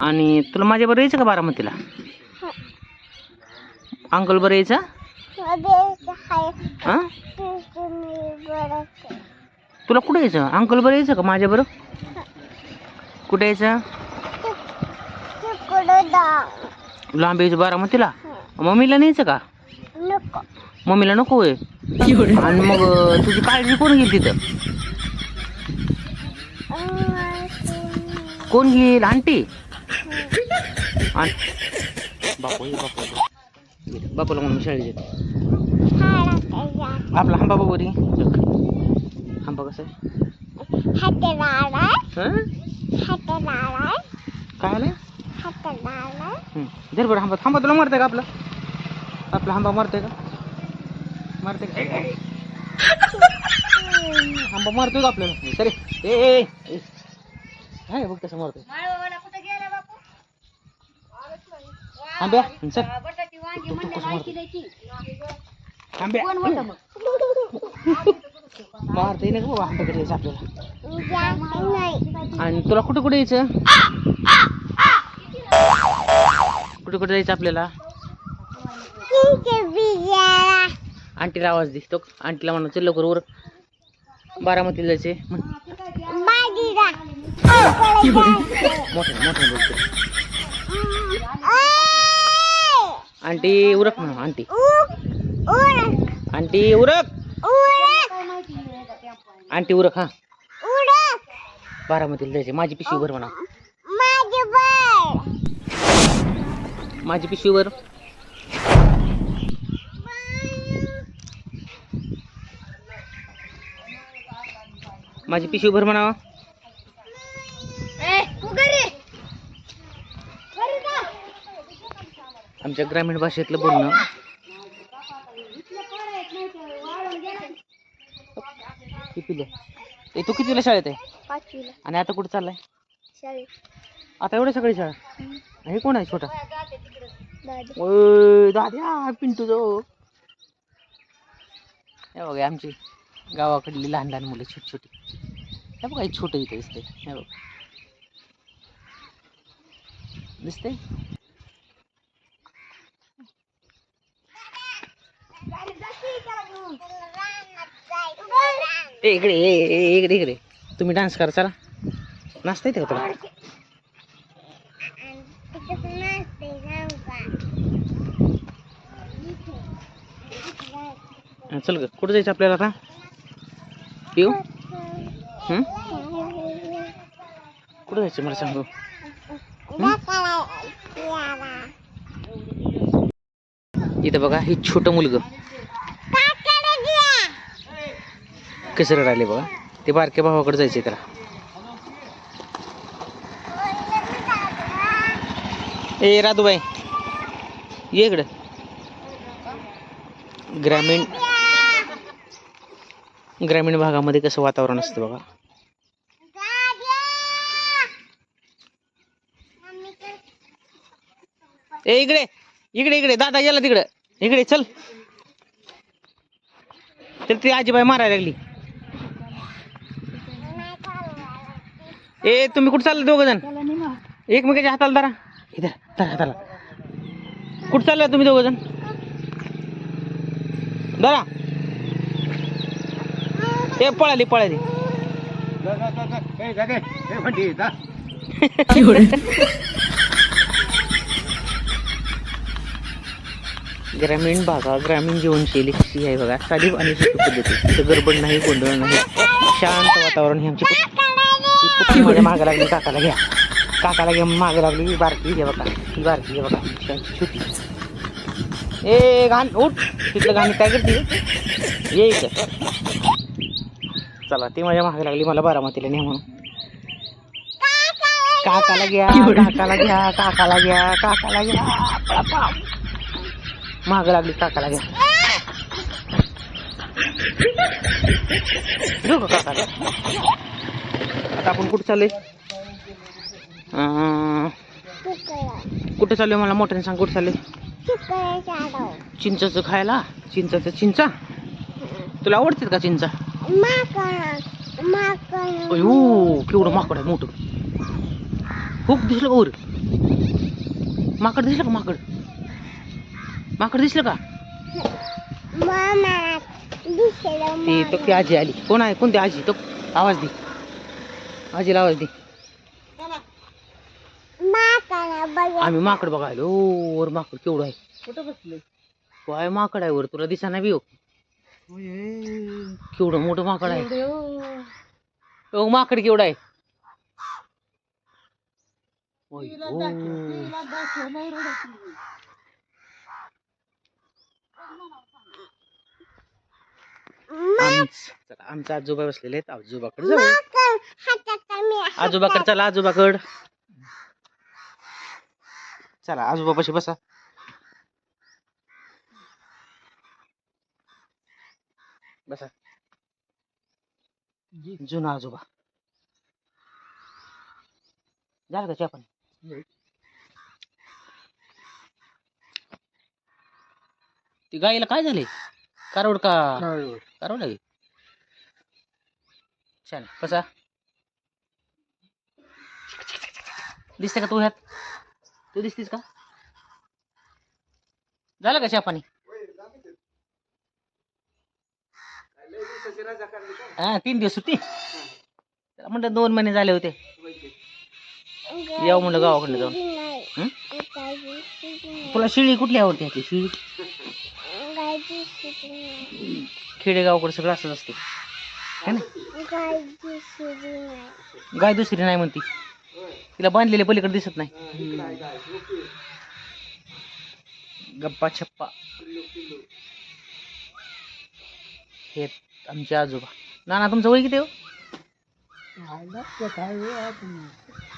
आणि तुला माझ्या बरं यायचं का बारामतीला? अंकल बरं यायचं? हां? तुला कुठं यायचं? अंकल बरं यायचं का माझ्या बरं कुठं यायचं? लांब यायचं बारामतीला? मम्मीला न्यायचं का? मम्मीला नको होय? आणि मग तुझी काळजी कोण घेईल तिथं? कोण घेईल? आंटी? बापू बापू. बापूला म्हणून शाळेत येत आपला हांबा बघू रे. हांबा कसं आहे? काय आलं? हं. बरं हांबा. थांबा तुला मारते का आपला? आपला हांबा मारते का? मारते का? ए, हांबा मारतोय का आपल्याला? तरी ए ए. काय बघ कसं मारतोय. आंब्या मारतोय आंब्या. मारतोय ना बाबा आंब्याकडे यायचं आपल्याला आणि तुला कुठं कुठे यायचं? कुठे कुठे जायचं आपल्याला? आंटीला आवाज दिसतो आंटीला म्हणा चल लवकर वर. बारामतीला जायचे म्हण. मोठं मोठं बोलतो आंटी उरक म्हणा आंटी. आंटी उरक. आंटी उरक हा. बारामतीला जायचे माझी पिशवी भर म्हणा. माझी पिशवी भर. माझी पिशवी भर म्हणावा. आमच्या ग्रामीण भाषेतलं बोलणं. ए तू कितीला शाळेत आहे? आणि आता कुठे चाललाय? आता एवढ्या सकाळी शाळा? हे कोण आहे छोटा? ओय दाद्या पिंटू जो हे बघा आमची गावाकडली लहान लहान मुलं छोटी छोटी हे बघा छोटं इथं दिसतंय. हे बघ. दिसतंय? इकडे ए इकडे इकडे. तुम्ही डान्स करा चला. नाचता येते का तुला? चल ग कुठं जायचं आपल्याला आता? येऊ? कुठं जायचं मला सांगू? इथं बघा हे छोटं मुलग. कसं राहिले बघा. ते बारक्या भावाकडे जायचे त्याला. ए राधूबाई. ये इकडं. ग्रामीण ग्रामीण भागामध्ये कसं वातावरण असतं बघा. ए इकडे. इकडे इकडे दादा गेला तिकडे. इकडे चल. चल ती आजीबाई मारायला लागली. ए तुम्ही कुठं चालले दोघ जण? एकमेकाच्या हाताला धरा. इधर धरा हाताला कुठं चालले तुम्ही दोघ जण? धरा. ए पळाली पळाली. ग्रामीण भागा ग्रामीण जीवनशैली कशी आहे बघा? साधी आणि सोपी पद्धती. तिथं गडबड नाही गोंधळ नाही. शांत वातावरण हे आमची पुत- माझ्या मागं लागली काकाला घ्या. काकाला घ्या मागं लागली बारकी घ्या बघा. ही बारकी घ्या बघा. छोटी ए घाण उठ. तिथलं गाणी काय करते? ये इथं. चला ती माझ्या मागे लागली मला बारामतीला नाही म्हणून. काकाला घ्या काकाला घ्या काकाला घ्या काकाला घ्या. महाग लागली काकाला घ्या. का काकाला. आता आपण कुठं चाललोय? कुठे कुठं चाललोय मला मोठ्याने सांग कुठं चाललोय? चिंचाचं खायला? चिंचाचं चिंचा? तुला आवडतात का चिंचा? केवढं माकड आहे मोठं. खूप दिसलं का वर माकड दिसलं का माकड? माकड दिसलं का? ती तो ती आजी आली. कोण आहे? कोणती आजी? तो आवाज दे. आजीला आवाज दे. आम्ही माकड बघायला. ओ वर माकड केवढं आहे? कुठं बसले? काय माकड आहे वर. तुला दिसा बी हो. केवढं मोठं माकड आहे. ओ माकड केवढं आहे? ओय, आमच- चला, आमचे आजोबा बसलेले आहेत. आजोबाकडे जाऊ आजोबाकडे चला आजोबाकड. चला आजोबापाशी बसा. बसा. जुना आजोबा. झालं का चहा पाणी? ती गाईला काय झाले कारवड का कारवड आहे छान कसा दिसते का तू ह्यात तू दिसतीस का झालं का चहा पाणी हा तीन दिवस सुट्टी त्याला म्हणलं दोन महिने झाले होते यावं म्हणलं गावाकडे जाऊन? तुला शिळी कुठली आवडते शिळी खेडेगावकडे सगळं असंच असते. है ना? गाय दुसरी नाही. म्हणती. तिला बांधलेले पलीकडे दिसत नाही. गप्पा छप्पा. हे आमचे आजोबा. नाना तुमचं वय किती हो?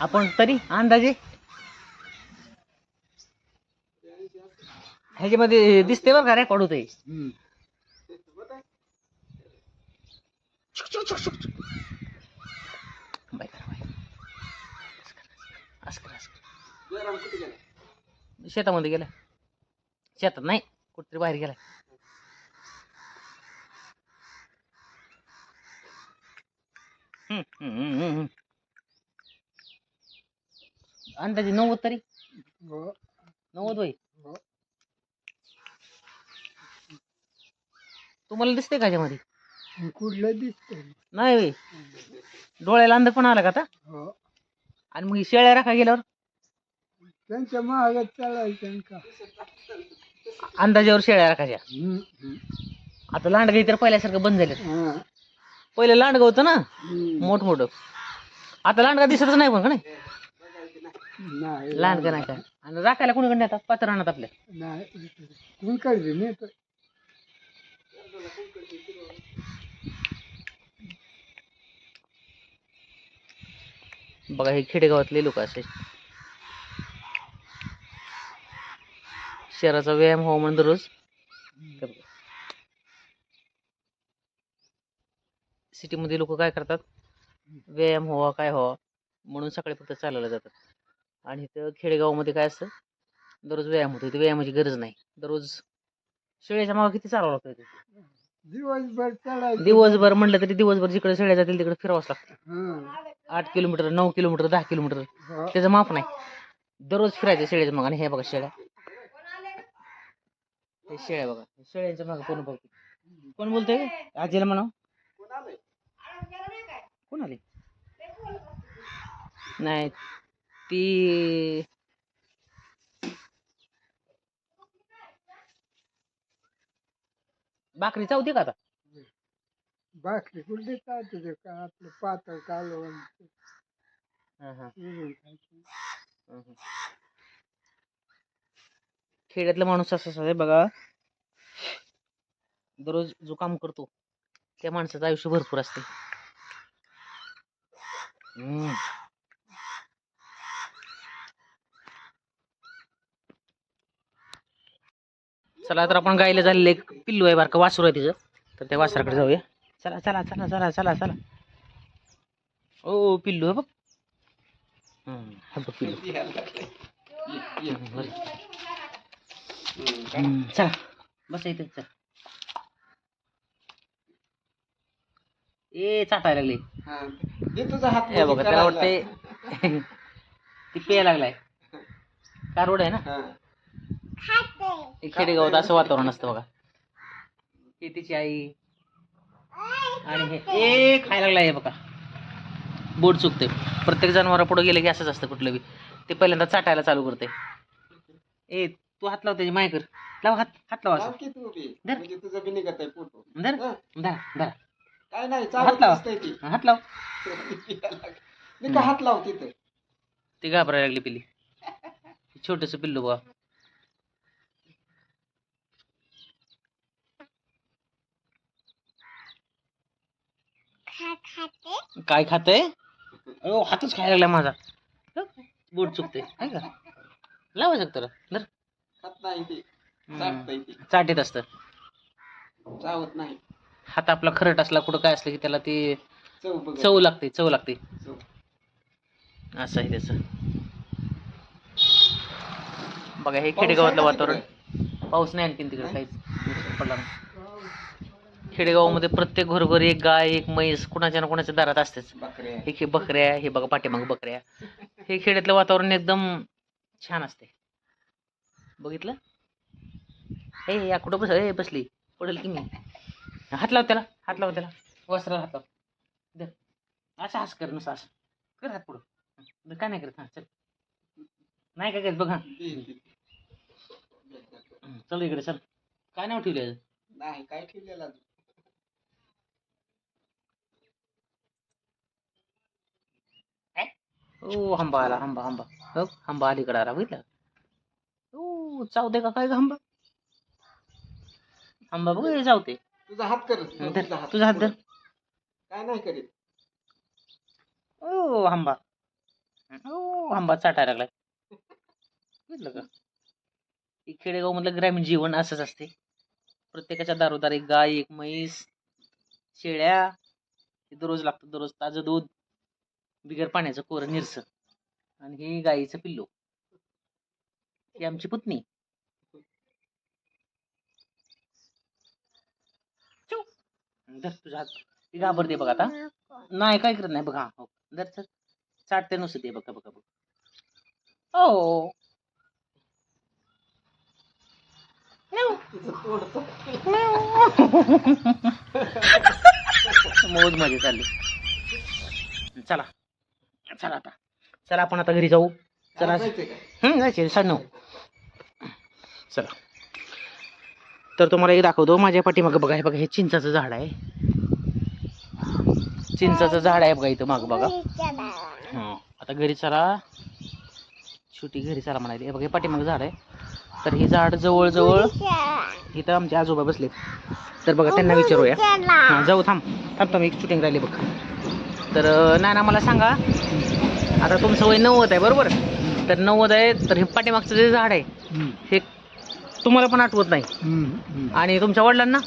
आपण तरी अंदाजे ह्याच्यामध्ये दिसते बरं का रेकॉर्ड होते बाय करा, बाय. असं करा, असं करा. शेतामध्ये गेला. शेतात नाही कुठतरी बाहेर गेला. अंदाजे नव्वद तरी. नव्वद वय. तुम्हाला दिसते का ह्याच्यामध्ये कुठलं दिसतंय? नाही वय डोळ्याला अंध पण आला का आता? हो. आणि मग ही शेळ्या राखा गेल्यावर? त्यांच्या महागात चालायचं का? अंदाजावर शेळ्या राखायच्या. आता लांडगाई तर पहिल्यासारखं बंद झाले पहिलं लांडगं होतं ना? मोठ मोठं आता लांडगा दिसतच नाही पण का नाही? नाही लांडगा नाही. काय. आणि राखायला कोणीकडे येतात पात्र आणत आपल्या. नाही बघा हे खेडेगावातले लोक असे शहराचा व्यायाम व्हावा म्हणून दररोज. सिटीमध्ये लोक काय करतात? व्यायाम व्हावा काय व्हावा म्हणून सकाळी फक्त चालायला जातात. आणि इथं खेडेगावामध्ये काय असतं? दररोज व्यायाम होतो. इथे व्यायामाची गरज नाही. दररोज शेळ्याच्या मागं किती चालावं लागतं? दिवसभर चालायचं दिवसभर म्हणलं तरी दिवसभर जिकडे शेळ्या जातील तिकडे फिरावंच लागतं. हं. आठ किलोमीटर नऊ किलोमीटर दहा किलोमीटर. हो. त्याचं माप नाही. दररोज फिरायचं शेळ्याच्या मागं. आणि हे बघा शेळ्या. हे शेळ्या बघा. हे शेळ्यांच्या मागं कोण बघते कोण बोलतोय? आजीला म्हणा कोण आली नाही ती बाकरी चावते का आता भाकरी कुठली चालते का आपलं पातळ कालवण हा, हा. उडून खायचं. हम्म. खेड्यातला माणूस असा आहे बघा दररोज जो काम करतो त्या माणसाचं आयुष्य भरपूर असते हम्म. चला तर आपण गायला झालेलं एक पिल्लू आहे बारका वासरू आहे तिचं. तर त्या वासराकडे जाऊया. चला चला चला चला चला चला. ओ पिल्लू आहे बघ. हा बघ पिल्लू. चला बस इथे चल. ए चाटायला लागले. हा. बघा त्याला वाटते ती प्यायला लागलाय. का रोड आहे ना? खेडेगावात असं वातावरण असतं बघा. हे तिची आई आणि हे ए खायला लागलाय हे बघा. बोट चुकते प्रत्येक जनावरा पुढे गेले की असंच असतं कुठलं बी. ते पहिल्यांदा चाटायला चालू करते ए तू हात लाव त्याची माय कर लाव हात हात लाव असं. बी. धर. म्हणजे तुझं बी निघत आहे फोटो. धर धरा धरा. काय नाही हात लावा. हात लाव. हात लाव तिथे ती घाबरायला लागली पिल्ली. छोटस पिल्लू बघा काय खाते अहो हातच खायला लागला माझा. बोट चुकते आहे का? लावायचं का? तुला धर. खात नाही ती. हम्म. चाटतंय ती. चाटीत असतं. चावत नाही. हात आपला खरट असला कुठं काय असलं की त्याला ती चव बघ चव लागते चव लागते. चव. असं आहे त्याचं. बघा हे खेडेगावातलं वातावरण. पाऊस नाही आणखीन तिकडे काहीच. पडला नाही. खेडेगावामध्ये प्रत्येक घरोघरी एक गाय एक म्हैस कुणाच्या ना कुणाच्या दारात असतेच. बकऱ्या. हे खे बकऱ्या हे बघा पाठीमाग बकऱ्या. हे खेड्यातलं वातावरण एकदम छान असते बघितलं? हे या कुठं बस ए बसली. पडेल की मी? हात लाव त्याला हात लाव त्याला. वस्त्राला हात लाव. दे. असं हास कर नुसतं असं. कर हात पुढं. हं, काय नाही करत. हां चल. नाही काय करत? बघ हां. हं, चल इकडे चल. काय नाव ठेवले नाही काय ठेवलेलं ओ हंबा आला हंबा हंबा. हो हंबा अलीकडे आला बघितलं? ओ चावते का काय ग हंबा. हंबा बघ हे चावते तुझा हात कर धर. तुझा हात. धर. काय नाही करीत? ओ हंबा. ओ हंबा चाटायला लागलाय. बघितलं का? हे खेडेगाव मधलं ग्रामीण जीवन असंच असते. प्रत्येकाच्या दारोदार एक गाय एक म्हैस शेळ्या हे दररोज लागतं दररोज ताजं दूध. बिगर पाण्याचं कोरं निरसं. आणि हे गाईचं पिल्लू. ही आमची पुतणी. धर तुझ्या हात. ती घाबरते बघ आता. नाही काय करत नाही बघा हो धर चल चाटते नुसते ते बघा बघा बघ. हो. मौज मजे मध्ये चालली. चला. चला आता. चला आपण आता घरी जाऊ. चला? हं, जायचे साडे नऊ. चला. तर तुम्हाला एक दाखवतो माझ्या पाठीमागं बघा हे बघा हे चिंचाचं झाड आहे. चिंचाचं झाड आहे बघा इथं मागं बघा. हं, आता घरी चला. छोटी घरी चला म्हणाली. हे बघा हे पाठीमागं झाड आहे. तर हे झाड जवळजवळ इथं आमचे आजोबा बसलेत. तर बघा त्यांना विचारूया. हां जाऊ थांब. थांब थांब एक शूटिंग राहिली बघ. तर नाना मला सांगा आता तुमचं वय नव्वद आहे बरोबर तर नव्वद आहे तर हे पाठीमागचं जे झाड आहे. हे तुम्हाला पण आठवत नाही. आणि तुमच्या वडिलांना.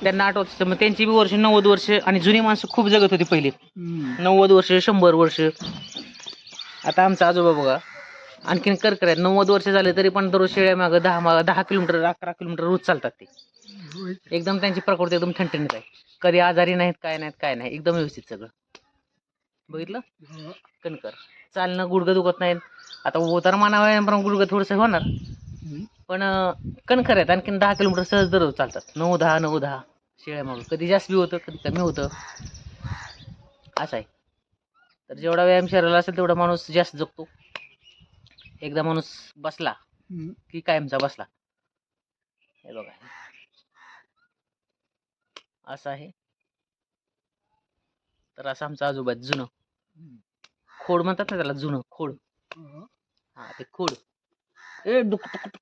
त्यांना आठवत असेल. मग त्यांची बी वर्ष नव्वद वर्ष आणि जुनी माणसं खूप जगत होती पहिले. नव्वद वर्ष शंभर वर्ष आता आमचा आजोबा बघा आणखीन करकर आहेत नव्वद वर्ष झाले तरी पण दररोज शेळ्या मागं दहा मागं दहा किलोमीटर अकरा किलोमीटर रोज चालतात ते. एकदम त्यांची प्रकृती एकदम ठणठणीत आहे. कधी आजारी नाहीत काय नाहीत काय नाही. एकदम व्यवस्थित सगळं. बघितलं? हो. कणकर. चालणं गुडघं दुखत नाहीत. आता उतार मानावा पण गुडघं थोडंसं होणार. पण अं, कणखर आहेत. आणखीन दहा किलोमीटर सहज दररोज चालतात. नऊ दहा नऊ दहा. शेळ्या मग. कधी जास्त बी होतं कधी कमी होतं. असं आहे. तर जेवढा व्यायाम शरीराला असेल तेवढा माणूस जास्त जगतो. एकदा माणूस बसला. की कायमचा बसला. हे बघा. असं आहे तर असं आमचं आजोबा आहे, जुनं खोड म्हणतात ना त्याला जुनं खोड हो. हा ते खोड ए डुक टुक.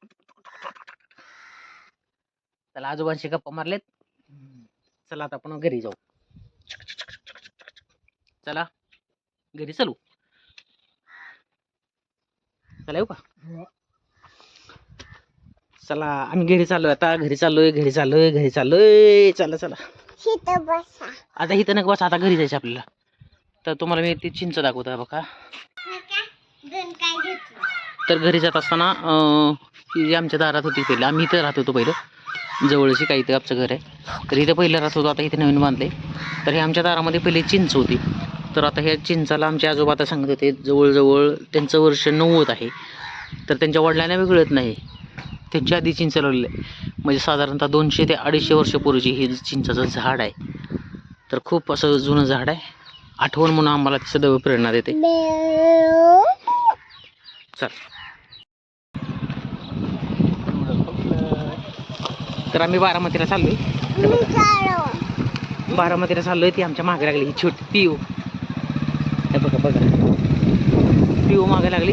त्याला आजोबांशी गप्पा मारलेत चला आता आपण घरी जाऊ चला घरी चलू चला येऊ का हो. चला आम्ही घरी चाललोय. आता घरी चाललोय घरी चाललोय घरी चाललोय. चला चला. आता इथं नका बस आता घरी जायचं आपल्याला. तर तुम्हाला मी ती चिंच दाखवतो बघा. तर घरी जात असताना जी आमच्या दारात होती पहिलं आम्ही इथं राहत होतो पहिलं. जवळशी काही इथं आमचं घर आहे. तर इथं पहिलं राहत होतो आता इथे नवीन बांधले तर हे आमच्या दारामध्ये पहिले चिंच होती. तर आता ह्या चिंचाला आमचे आजोबा आता सांगत होते जवळजवळ त्यांचं वर्ष नव्वद आहे. तर त्यांच्या वडिलांना वेगळत नाही. त्यांच्या आधी चिंच लावलेलं आहे. म्हणजे साधारणतः दोनशे ते अडीचशे वर्षापूर्वीची हे चिंचाचं झाड आहे. तर खूप असं जुनं झाड आहे. आठवण म्हणून आम्हाला ती सदैव प्रेरणा देते. चल. तर आम्ही बारामतीला चाललोय. बारामतीला चाललोय ती आमच्या मागे लागली. ही छोटी पिऊ. हे बघा बघा. पिऊ मागे लागली.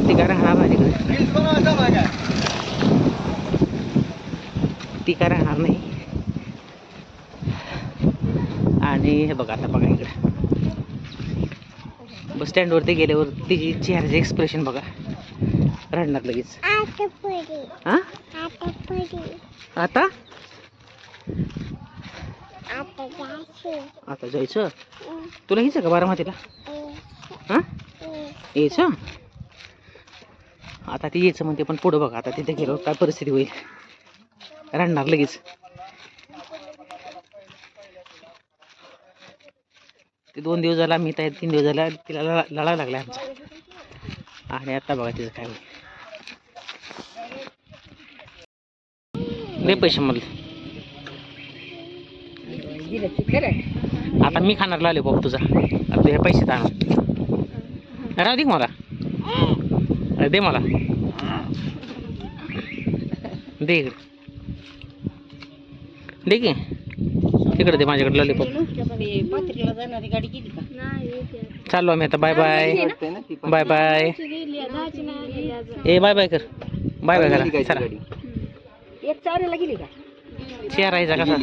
पण ती काय राहणार नाही तिकडे ती काय राहणार नाही. आणि हे बघा आता बघा इकडे. बस स्टँडवरती गेल्यावर तिची चेहऱ्याचे एक्सप्रेशन बघा. रडणार लगेच. हा? आता? आता जायचं? तुला यायचं का बारामतीला? हा? यायचं? आता ती यायचं म्हणते पण पुढं बघा आता तिथे गेलो काय परिस्थिती होईल. रडणार लगेच. ते दोन दिवस झाला मी त्या तीन दिवस झाला तिला लढा लागला आमचा. आणि आता बघा तिचं काय होईल. नाही पैसे मला आता मी खाणार लावले बाबा तुझा. आता हे पैसे तर आणून. राहू दे मला. दे मला. दे इकडे. दे की. इकडे दे माझ्याकडे लॉलीपॉप चाललो आम्ही आता. बाय बाय बाय बाय ए बाय बाय कर. बाय बाय करा. चला. चेअर आहे कसा.